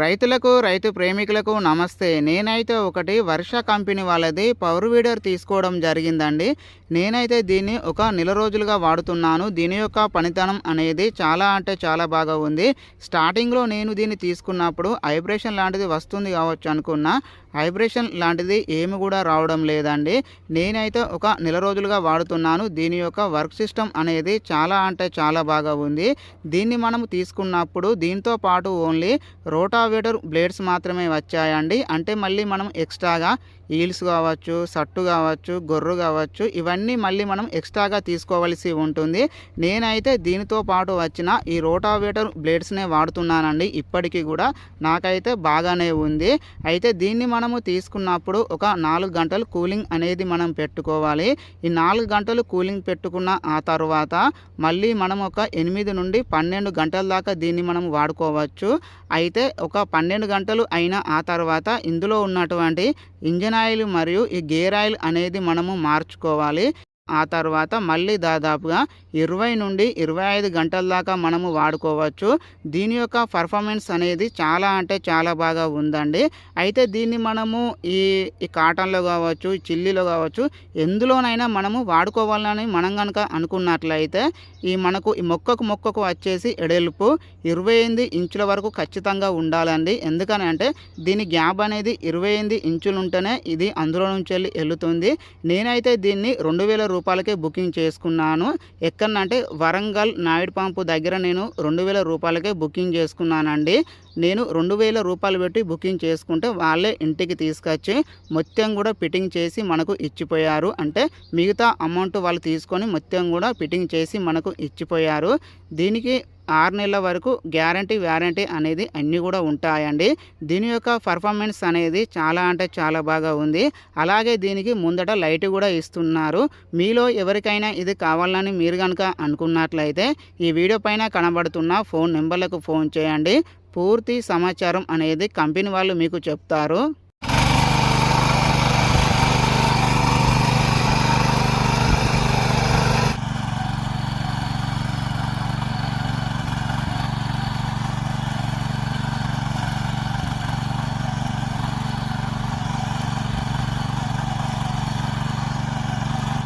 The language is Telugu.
రైతులకు రైతు ప్రేమికులకు నమస్తే. నేనైతే ఒకటి వర్ష కంపెనీ వాళ్ళది పవర్ వీడర్ తీసుకోవడం జరిగిందండి. నేనైతే దీన్ని ఒక నెల రోజులుగా వాడుతున్నాను. దీని యొక్క పనితనం అనేది చాలా అంటే చాలా బాగా ఉంది. స్టార్టింగ్లో నేను దీన్ని తీసుకున్నప్పుడు హైబ్రేషన్ లాంటిది వస్తుంది కావచ్చు అనుకున్నా. హైబ్రేషన్ లాంటిది ఏమి కూడా రావడం లేదండి. నేనైతే ఒక నెల రోజులుగా వాడుతున్నాను. దీని యొక్క వర్క్ సిస్టమ్ అనేది చాలా అంటే చాలా బాగా ఉంది. దీన్ని మనం తీసుకున్నప్పుడు దీంతో పాటు ఓన్లీ రోటావేటర్ బ్లేడ్స్ మాత్రమే వచ్చాయండి. అంటే మళ్ళీ మనం ఎక్స్ట్రాగా ఈల్స్ కావచ్చు సట్టు కావచ్చు గొర్రు కావచ్చు ఇవన్నీ మళ్ళీ మనం ఎక్స్ట్రాగా తీసుకోవాల్సి ఉంటుంది. నేనైతే దీనితో పాటు వచ్చిన ఈ రోటావేటర్ బ్లేడ్స్నే వాడుతున్నానండి. ఇప్పటికీ కూడా నాకైతే బాగానే ఉంది. అయితే దీన్ని మనము తీసుకున్నప్పుడు ఒక నాలుగు గంటలు కూలింగ్ అనేది మనం పెట్టుకోవాలి. ఈ నాలుగు గంటలు కూలింగ్ పెట్టుకున్న ఆ తర్వాత మళ్ళీ మనం ఒక ఎనిమిది నుండి పన్నెండు గంటల దాకా దీన్ని మనం వాడుకోవచ్చు. అయితే ఒక పన్నెండు గంటలు అయిన ఆ తర్వాత ఇందులో ఉన్నటువంటి ఇంజన్ ఆయిల్ మరియు ఈ గేర్ ఆయిల్ అనేది మనము మార్చుకోవాలి. ఆ తర్వాత మళ్ళీ దాదాపుగా ఇరవై నుండి ఇరవై ఐదు గంటల దాకా మనము వాడుకోవచ్చు. దీని యొక్క పర్ఫార్మెన్స్ అనేది చాలా అంటే చాలా బాగా ఉందండి. అయితే దీన్ని మనము ఈ ఈ కాటన్లో కావచ్చు ఈ చిల్లీలో కావచ్చు ఎందులోనైనా మనము వాడుకోవాలని మనం కనుక అనుకున్నట్లయితే ఈ మనకు ఈ మొక్కకు మొక్కకు వచ్చేసి ఎడెల్పు ఇరవై ఎనిమిది ఇంచుల వరకు ఖచ్చితంగా ఉండాలండి. ఎందుకని అంటే దీని గ్యాప్ అనేది ఇరవై ఎనిమిది ఇంచులు ఉంటేనే ఇది అందులో నుంచి వెళ్ళి వెళ్తుంది నేనైతే దీన్ని రెండు వేల రూపాయలకే బుకింగ్ చేసుకున్నాను. ఎక్కడనంటే వరంగల్ నాయుడు పంపు దగ్గర నేను రెండు వేల రూపాయలకే బుకింగ్ చేసుకున్నానండి. నేను రెండు వేల రూపాయలు పెట్టి బుకింగ్ చేసుకుంటే వాళ్ళే ఇంటికి తీసుకొచ్చి మొత్తం కూడా ఫిట్టింగ్ చేసి మనకు ఇచ్చిపోయారు. అంటే మిగతా అమౌంట్ వాళ్ళు తీసుకొని మొత్తం కూడా ఫిట్టింగ్ చేసి మనకు ఇచ్చిపోయారు. దీనికి ఆరు నెలల వరకు గ్యారంటీ వ్యారంటీ అనేది అన్నీ కూడా ఉంటాయండి. దీని యొక్క పర్ఫార్మెన్స్ అనేది చాలా అంటే చాలా బాగా ఉంది. అలాగే దీనికి ముందట లైట్ కూడా ఇస్తున్నారు. మీలో ఎవరికైనా ఇది కావాలని మీరు కనుక అనుకున్నట్లయితే ఈ వీడియో పైన కనబడుతున్న ఫోన్ నెంబర్లకు ఫోన్ చేయండి. పూర్తి సమాచారం అనేది కంపెనీ వాళ్ళు మీకు చెప్తారు.